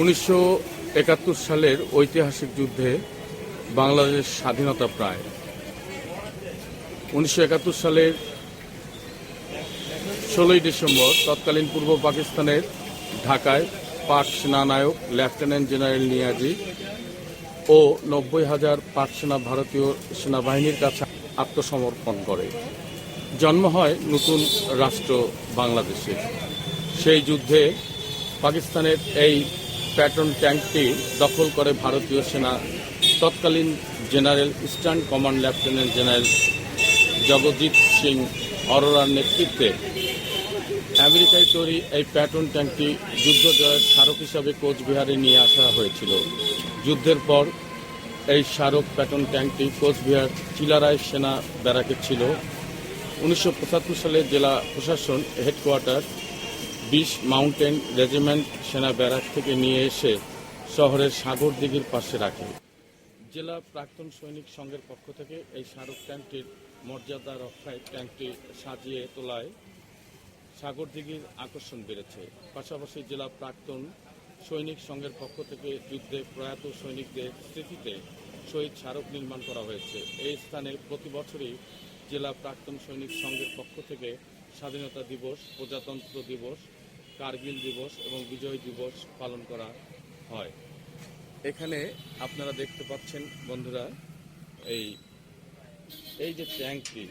উনিশশো একাত্তর সালের ঐতিহাসিক যুদ্ধে বাংলাদেশ স্বাধীনতা প্রায়। উনিশশো একাত্তর সালের ষোলোই ডিসেম্বর তৎকালীন পূর্ব পাকিস্তানের ঢাকায় পাক সেনানায়ক লেফটেন্যান্ট জেনারেল নিয়াজি ও নব্বই হাজার পাক সেনা ভারতীয় সেনাবাহিনীর কাছে আত্মসমর্পণ করে। জন্ম হয় নতুন রাষ্ট্র বাংলাদেশের সেই যুদ্ধে পাকিস্তানের এই প্যাট্রন ট্যাঙ্কটি দখল করে ভারতীয় সেনা। তৎকালীন general, eastern command lieutenant general Jagjit Singh অরোরার নেতৃত্বে আমেরিকায় তৈরি এই প্যাট্রন ট্যাঙ্কটি যুদ্ধ জয়ের স্মারক হিসাবে কোচবিহারে নিয়ে আসা হয়েছিল। যুদ্ধের পর এই স্মারক প্যাট্রন ট্যাঙ্কটি কোচবিহার চিলারায় সেনা ব্যারাকে ছিল। উনিশশো পঁচাত্তর সালে জেলা প্রশাসন হেডকোয়ার্টার বিশ মাউন্টেন রেজিমেন্ট সেনা ব্যারাক থেকে নিয়ে এসে শহরের সাগর দিঘির পাশে রাখে। জেলা প্রাক্তন সৈনিক সংঘের পক্ষ থেকে এই স্মারক ট্যাঙ্কটির মর্যাদা রক্ষায় ট্যাঙ্কটি সাজিয়ে তোলায় সাগর দিঘির আকর্ষণ বেড়েছে। পাশাপাশি জেলা প্রাক্তন সৈনিক সংঘের পক্ষ থেকে যুদ্ধে প্রয়াত সৈনিকদের স্মৃতিতে শহীদ স্মারক নির্মাণ করা হয়েছে। এই স্থানে প্রতি বছরই জেলা প্রাক্তন সৈনিক সংঘের পক্ষ থেকে স্বাধীনতা দিবস, প্রজাতন্ত্র দিবস কার্গিল দিবস এবং বিজয় দিবস পালন করা হয়। এখানে আপনারা দেখতে পাচ্ছেন বন্ধুরা, এই এই যে ট্যাঙ্কটি,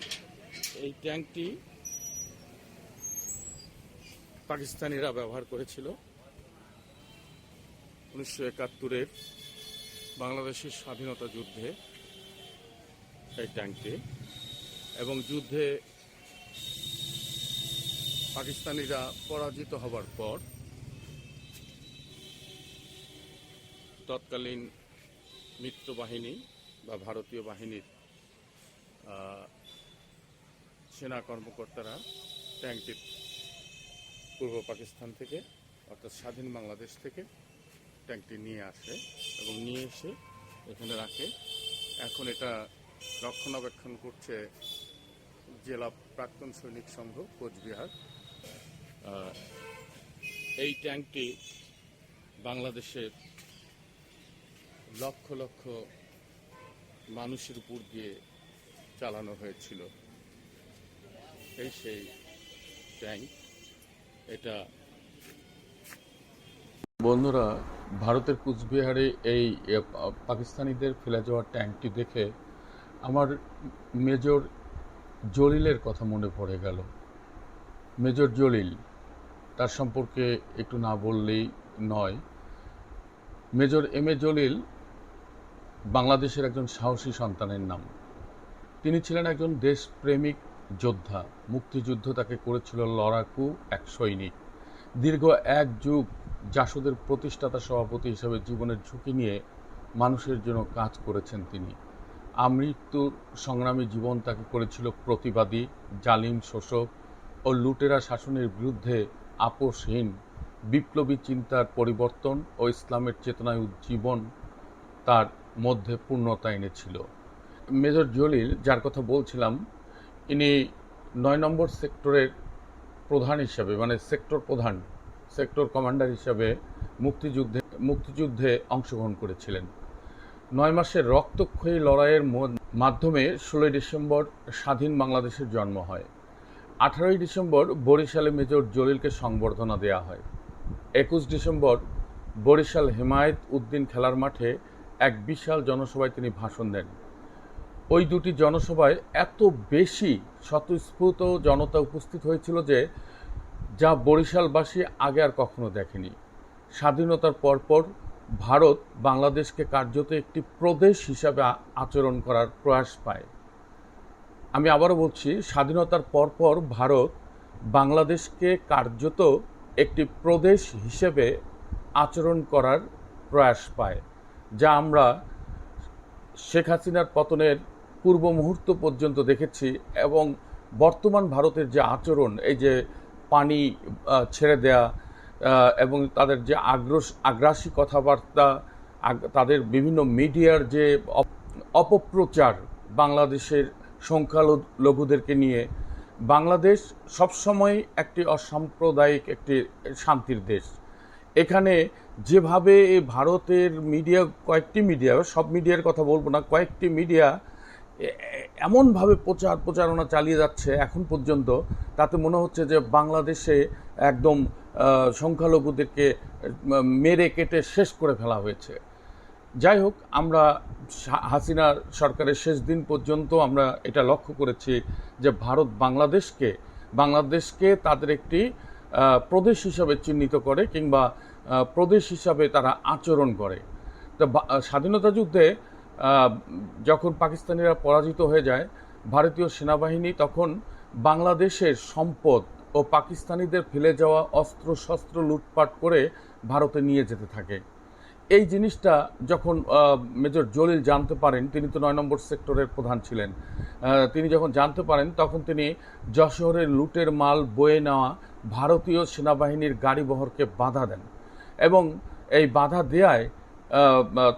এই ট্যাঙ্কটি পাকিস্তানিরা ব্যবহার করেছিল উনিশশো একাত্তরের বাংলাদেশের স্বাধীনতা যুদ্ধে এই ট্যাঙ্কটি। এবং যুদ্ধে পাকিস্তানিরা পরাজিত হবার পর তৎকালীন মিত্র বাহিনী বা ভারতীয় বাহিনীর সেনা কর্মকর্তারা ট্যাঙ্কটি পূর্ব পাকিস্তান থেকে, অর্থাৎ স্বাধীন বাংলাদেশ থেকে ট্যাঙ্কটি নিয়ে আসে এবং নিয়ে এসে এখানে রাখে। এখন এটা রক্ষণাবেক্ষণ করছে জেলা প্রাক্তন সৈনিক সংঘ কোচবিহার। এই ট্যাঙ্কটি বাংলাদেশের লক্ষ লক্ষ মানুষের উপর দিয়ে চালানো হয়েছিল। এই সেই ট্যাঙ্ক এটা বন্ধুরা, ভারতের কুচবিহারে এই পাকিস্তানিদের ফেলে যাওয়া ট্যাঙ্কটি দেখে আমার মেজর জলিলের কথা মনে পড়ে গেল। মেজর জলিল তার সম্পর্কে একটু না বললেই নয়। মেজর এম এ জলিল বাংলাদেশের একজন সাহসী সন্তানের নাম। তিনি ছিলেন একজন দেশপ্রেমিক যোদ্ধা। মুক্তিযুদ্ধ তাকে করেছিল লড়াকু এক সৈনিক। দীর্ঘ এক যুগ জাসদের প্রতিষ্ঠাতা সভাপতি হিসেবে জীবনের ঝুঁকি নিয়ে মানুষের জন্য কাজ করেছেন তিনি। আমৃত্যুর সংগ্রামী জীবন তাকে করেছিল প্রতিবাদী, জালিম শোষক ও লুটেরা শাসনের বিরুদ্ধে আপোষহীন বিপ্লবী চিন্তার পরিবর্তন ও ইসলামের চেতনায় উজ্জীবন তার মধ্যে পূর্ণতা এনেছিল। মেজর জলিল, যার কথা বলছিলাম, ইনি নয় নম্বর সেক্টরের প্রধান হিসাবে মানে সেক্টর প্রধান, সেক্টর কমান্ডার হিসাবে মুক্তিযুদ্ধে মুক্তিযুদ্ধে অংশগ্রহণ করেছিলেন। নয় মাসের রক্তক্ষয়ী লড়াইয়ের মধ্য- মাধ্যমে ষোলোই ডিসেম্বর স্বাধীন বাংলাদেশের জন্ম হয়। আঠারোই ডিসেম্বর বরিশালে মেজর জলিলকে সংবর্ধনা দেওয়া হয়। একুশ ডিসেম্বর বরিশাল হেমায়েত উদ্দিন খেলার মাঠে এক বিশাল জনসভায় তিনি ভাষণ দেন। ওই দুটি জনসভায় এত বেশি স্বতঃস্ফূর্ত জনতা উপস্থিত হয়েছিল যে, যা বরিশালবাসী আগে আর কখনো দেখেনি। স্বাধীনতার পরপর ভারত বাংলাদেশকে কার্যত একটি প্রদেশ হিসাবে আচরণ করার প্রয়াস পায়। আমি আবারও বলছি, স্বাধীনতার পরপর ভারত বাংলাদেশকে কার্যত একটি প্রদেশ হিসেবে আচরণ করার প্রয়াস পায়, যা আমরা শেখ হাসিনার পতনের পূর্ব মুহূর্ত পর্যন্ত দেখেছি এবং বর্তমান ভারতের যে আচরণ, এই যে পানি ছেড়ে দেয়া এবং তাদের যে আগ্রস, আগ্রাসী কথাবার্তা তাদের বিভিন্ন মিডিয়ার যে অপ- অপপ্রচার বাংলাদেশের সংখ্যালঘুদেরকে নিয়ে বাংলাদেশ সবসময় একটি অসাম্প্রদায়িক একটি শান্তির দেশ। এখানে যেভাবে ভারতের মিডিয়া, কয়েকটি মিডিয়া, সব মিডিয়ার কথা বলব না, কয়েকটি মিডিয়া এমনভাবে প্রচার প্রচারণা চালিয়ে যাচ্ছে এখন পর্যন্ত, তাতে মনে হচ্ছে যে বাংলাদেশে একদম সংখ্যালঘুদেরকে মেরে কেটে শেষ করে ফেলা হয়েছে। যাই হোক আমরা হাসিনা সরকারের শেষ দিন পর্যন্ত আমরা এটা লক্ষ্য করেছি যে ভারত বাংলাদেশকে বাংলাদেশকে তাদের একটি প্রদেশ হিসাবে চিহ্নিত করে কিংবা প্রদেশ হিসাবে তারা আচরণ করে। তো স্বাধীনতা যুদ্ধে যখন পাকিস্তানিরা পরাজিত হয়ে যায়, ভারতীয় সেনাবাহিনী তখন বাংলাদেশের সম্পদ ও পাকিস্তানিদের ফেলে যাওয়া অস্ত্র শস্ত্র লুটপাট করে ভারতে নিয়ে যেতে থাকে। এই জিনিসটা যখন মেজর জলিল জানতে পারেন, তিনি তো নয় নম্বর সেক্টরের প্রধান ছিলেন তিনি যখন জানতে পারেন, তখন তিনি যশোরের লুটের মাল বয়ে নেওয়া ভারতীয় সেনাবাহিনীর গাড়ি বহরকে বাধা দেন এবং এই বাধা দেয়ায়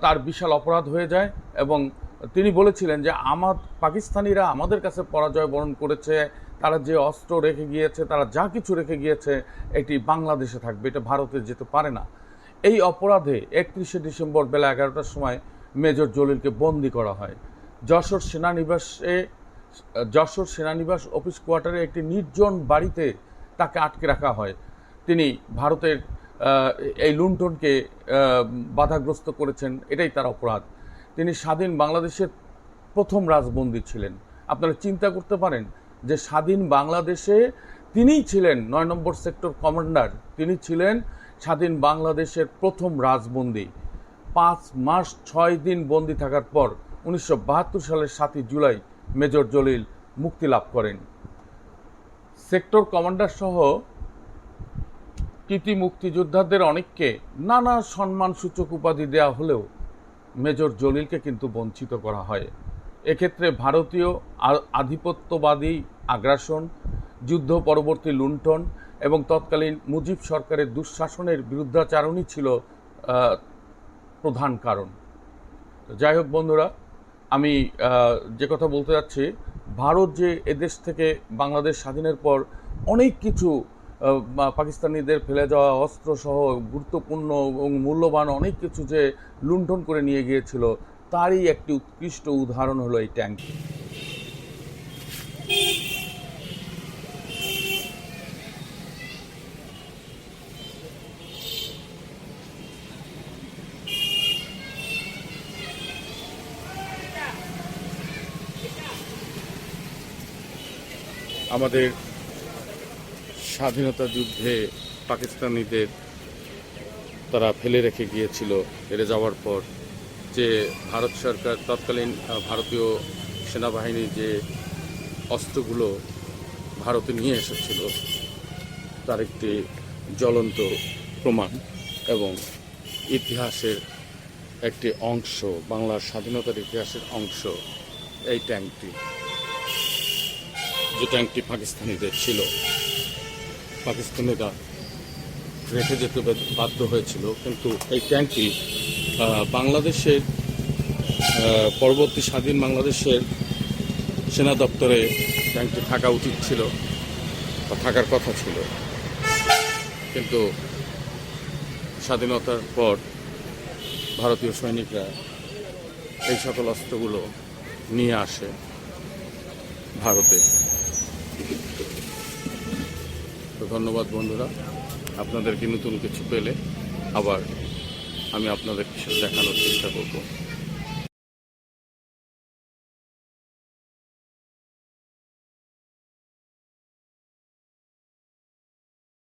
তার বিশাল অপরাধ হয়ে যায় এবং তিনি বলেছিলেন যে আমার, পাকিস্তানিরা আমাদের কাছে পরাজয় বরণ করেছে, তারা যে অস্ত্র রেখে গিয়েছে, তারা যা কিছু রেখে গিয়েছে, এটি বাংলাদেশে থাকবে, এটা ভারতে যেতে পারে না। এই অপরাধে একত্রিশে ডিসেম্বর বেলা এগারোটার সময় মেজর জলিলকে বন্দি করা হয়। যশোর সেনানিবাসে, যশোর সেনানিবাস অফিস কোয়ার্টারে একটি নির্জন বাড়িতে তাকে আটকে রাখা হয়। তিনি ভারতের এই লুণ্ঠনকে বাধাগ্রস্ত করেছেন, এটাই তার অপরাধ। তিনি স্বাধীন বাংলাদেশের প্রথম রাজবন্দী ছিলেন। আপনারা চিন্তা করতে পারেন যে স্বাধীন বাংলাদেশে তিনিই ছিলেন, নয় নম্বর সেক্টর কমান্ডার, তিনি ছিলেন স্বাধীন বাংলাদেশের প্রথম রাজবন্দি। পাঁচ মাস ছয় দিন বন্দি থাকার পর উনিশশো বাহাত্তর সালের সাতই জুলাই মেজর জলিল মুক্তি লাভ করেন। সেক্টর কমান্ডার সহ কৃতি মুক্তিযোদ্ধাদের অনেককে নানা সম্মানসূচক উপাধি দেওয়া হলেও মেজর জলিলকে কিন্তু বঞ্চিত করা হয়। এক্ষেত্রে ভারতীয় আধিপত্যবাদী আগ্রাসন যুদ্ধ পরবর্তী লুণ্ঠন এবং তৎকালীন মুজিব সরকারের দুঃশাসনের বিরুদ্ধাচারণই ছিল প্রধান কারণ। যাই হোক বন্ধুরা, আমি যে কথা বলতে যাচ্ছি, ভারত যে এদেশ থেকে বাংলাদেশ স্বাধীনের পর অনেক কিছু পাকিস্তানিদের ফেলে যাওয়া অস্ত্র সহ গুরুত্বপূর্ণ এবং মূল্যবান অনেক কিছু যে লুণ্ঠন করে নিয়ে গিয়েছিল, তারই একটি উৎকৃষ্ট উদাহরণ হলো এই ট্যাঙ্ক। আমাদের স্বাধীনতা যুদ্ধে পাকিস্তানিদের তারা ফেলে রেখে গিয়েছিল হেরে যাওয়ার পর যে ভারত সরকার, তৎকালীন ভারতীয় সেনাবাহিনী যে অস্ত্রগুলো ভারতে নিয়ে এসেছিল, তার একটি জ্বলন্ত প্রমাণ এবং ইতিহাসের একটি অংশ, বাংলার স্বাধীনতার ইতিহাসের অংশ এই ট্যাঙ্কটি। যে ট্যাঙ্কটি পাকিস্তানিদের ছিল। পাকিস্তানিরা রেখে যেতে বাধ্য- হয়েছিল। কিন্তু এই ট্যাঙ্কটি বাংলাদেশের পরবর্তী স্বাধীন বাংলাদেশের সেনা দপ্তরে ট্যাঙ্কটি থাকা উচিত ছিল বা থাকার কথা ছিল। কিন্তু স্বাধীনতার পর ভারতীয় সৈনিকরা এই সকল অস্ত্রগুলো নিয়ে আসে ভারতে। ধন্যবাদ বন্ধুরা। আপনাদেরকে নতুন কিছু পেলে আবার আমি আপনাদের কিছু দেখানোর চেষ্টা করব।